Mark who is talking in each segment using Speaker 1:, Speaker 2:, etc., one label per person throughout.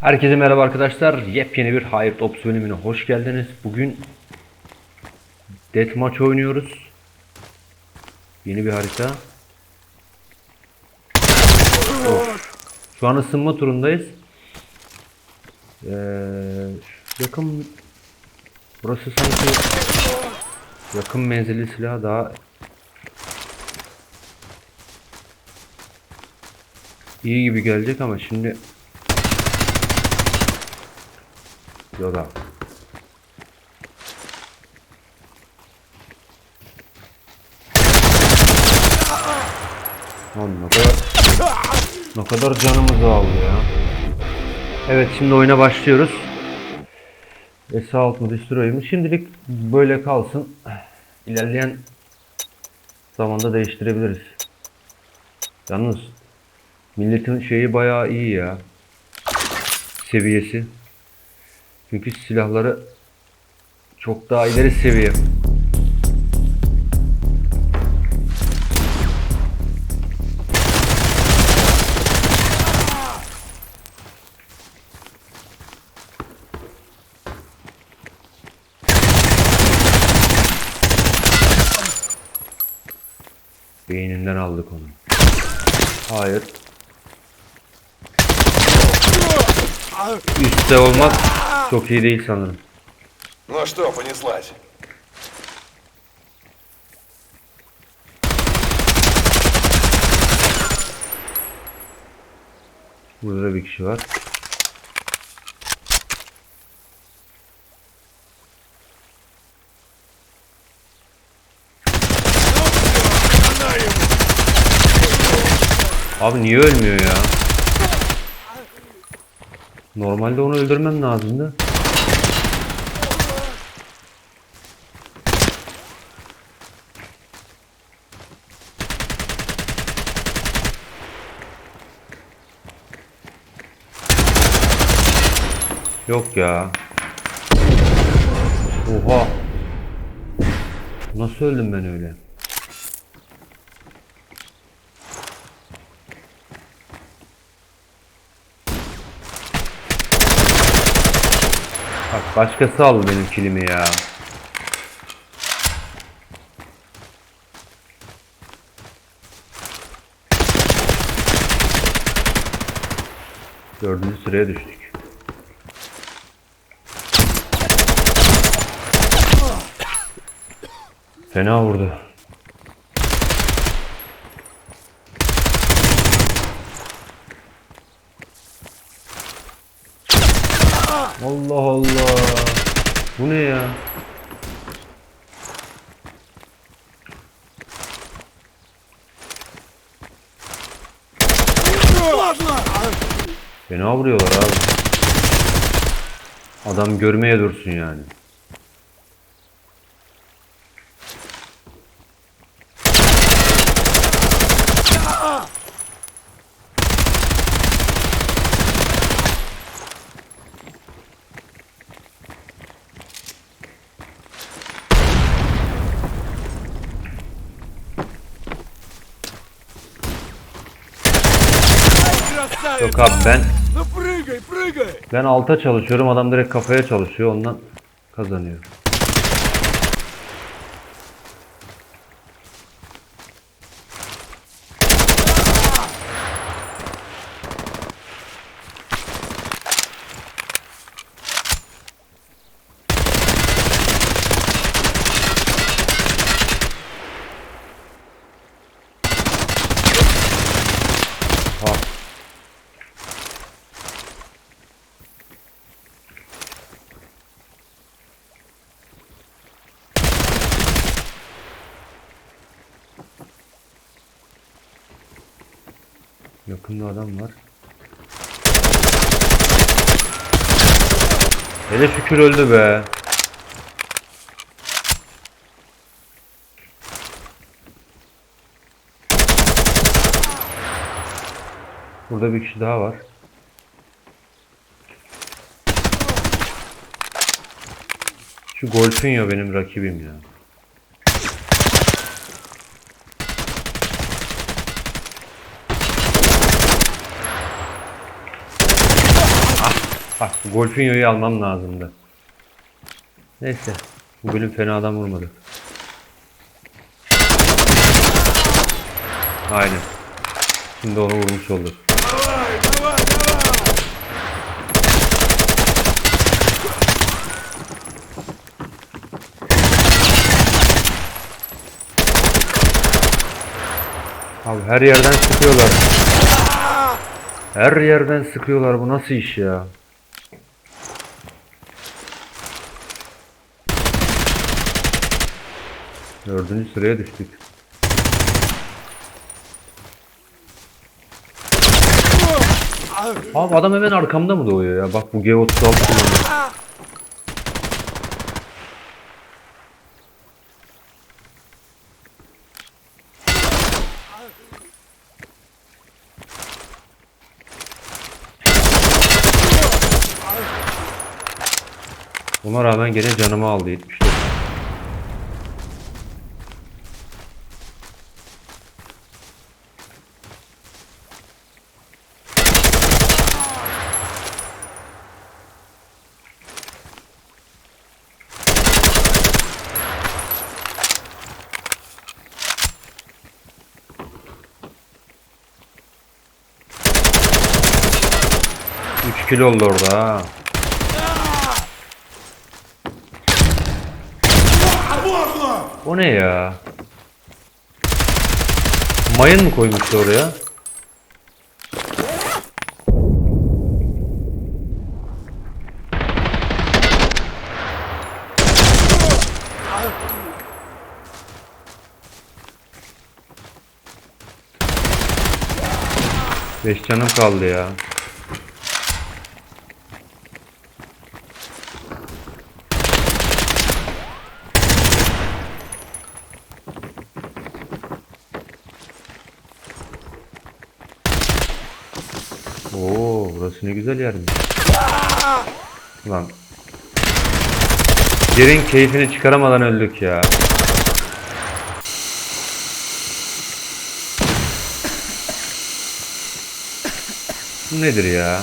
Speaker 1: Herkese merhaba arkadaşlar. Yepyeni bir Hayır Tops bölümüne hoş geldiniz. Bugün Deathmatch oynuyoruz. Yeni bir harita. Of. Şu an ısınma turundayız. Ee, yakın Burası sanki yakın menzilli silah daha iyi gibi gelecek ama şimdi Yoda. Lan ne kadar ne kadar canımız aldı ya. Evet şimdi oyuna başlıyoruz. S6 Destroyer'ımız şimdilik böyle kalsın. İlerleyen zamanda değiştirebiliriz. Yalnız milletin şeyi bayağı iyi ya. Seviyesi. Çünkü silahları çok daha ileri seviye. Beyninden aldık onu. Hayır. Üstte olmak çok iyi değil sanırım.
Speaker 2: Ну что, понеслась?
Speaker 1: Burada bir kişi var. Abi niye ölmüyor ya? Normalde onu öldürmem lazımdı. Yok ya. Oha. Nasıl öldüm ben öyle? Bak başkası aldı benim kilimi ya. Dördüncü sıraya düştük. Fena vurdu. Allah Allah. Bu ne ya? Fena vuruyorlar abi. Adam görmeye dursun yani. Yok abi ben ben alta çalışıyorum adam direkt kafaya çalışıyor ondan kazanıyor. Yakında adam var. Hele şükür öldü be. Burada bir kişi daha var. Şu Golfinho benim rakibim ya. Bak Golfinho'yu almam lazımdı. Neyse. Bu bölüm fena adam vurmadı. Aynen. Şimdi onu vurmuş olduk. Abi her yerden sıkıyorlar. Her yerden sıkıyorlar. Bu nasıl iş ya? Dördüncü sıraya düştük. Abi adam hemen arkamda mı doğuyor ya? Bak bu G36 kullanıyor. Ona rağmen gene canımı aldı 74. Kilo oldu orada ha. O ne ya? Mayın mı koymuştu oraya? Beş canım kaldı ya. Oo, burası ne güzel yermiş. Ulan. Yerin keyfini çıkaramadan öldük ya. Bu nedir ya?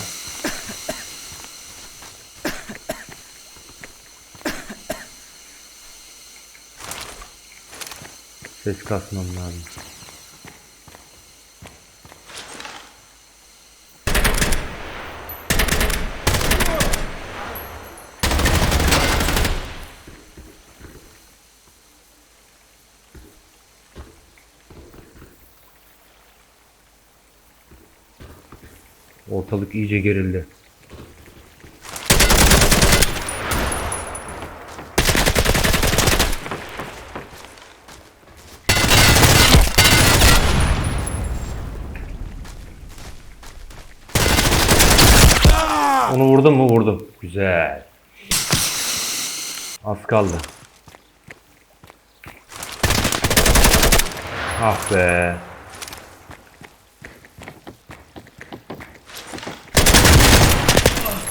Speaker 1: Ses kasmam lazım. Ortalık iyice gerildi. Onu vurdum mu? Vurdum. Güzel. Az kaldı. Ah be.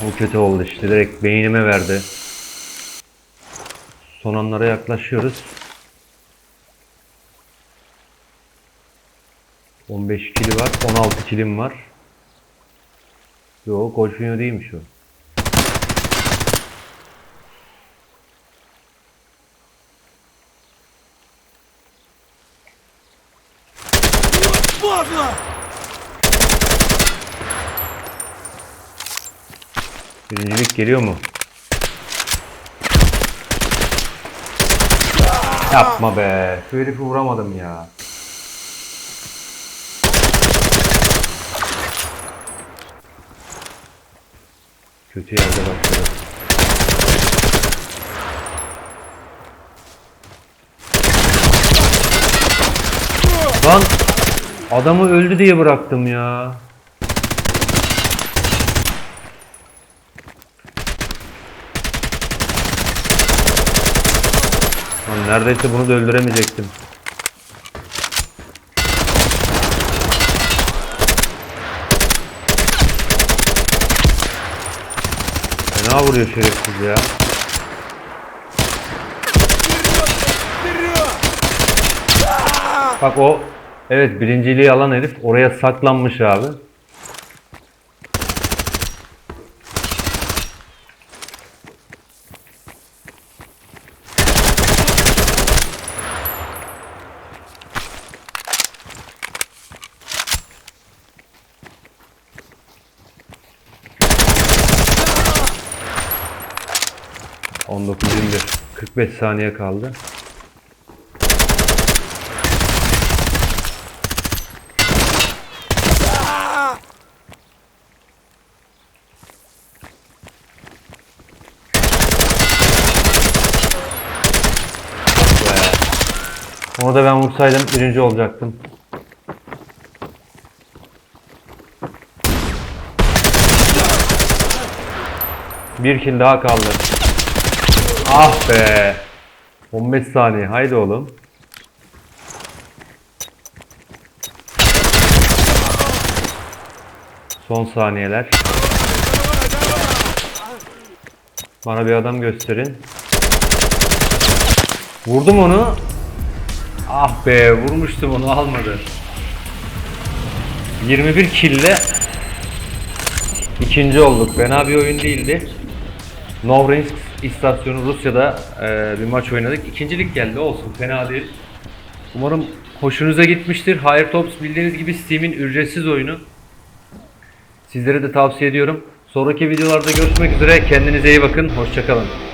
Speaker 1: O kötü oldu işte. Direkt beynime verdi. Son anlara yaklaşıyoruz. 15 kili var. 16 kilim var. Yo, Golfinho değilmiş o.
Speaker 2: Barla!
Speaker 1: Birincilik geliyor mu? Yapma be. Şu herifi vuramadım ya. Kötü yerde başladı. Lan adamı öldü diye bıraktım ya. Lan neredeyse bunu da öldüremeyecektim. Fena vuruyor şerefsiz ya. Bak o evet birinciliği alan herif oraya saklanmış abi. 19 21. 45 saniye kaldı. Onu da ben vursaydım birinci olacaktım. Bir kill daha kaldı. Ah be. 15 saniye. Haydi oğlum. Son saniyeler. Bana bir adam gösterin. Vurdum onu. Ah be vurmuştum onu almadı. 21 kille ikinci olduk. Fena bir oyun değildi. Novrinsk istasyonu Rusya'da e, bir maç oynadık. İkincilik geldi olsun fena değil. Umarım hoşunuza gitmiştir. Higher Tops bildiğiniz gibi Steam'in ücretsiz oyunu. Sizlere de tavsiye ediyorum. Sonraki videolarda görüşmek üzere. Kendinize iyi bakın. Hoşçakalın.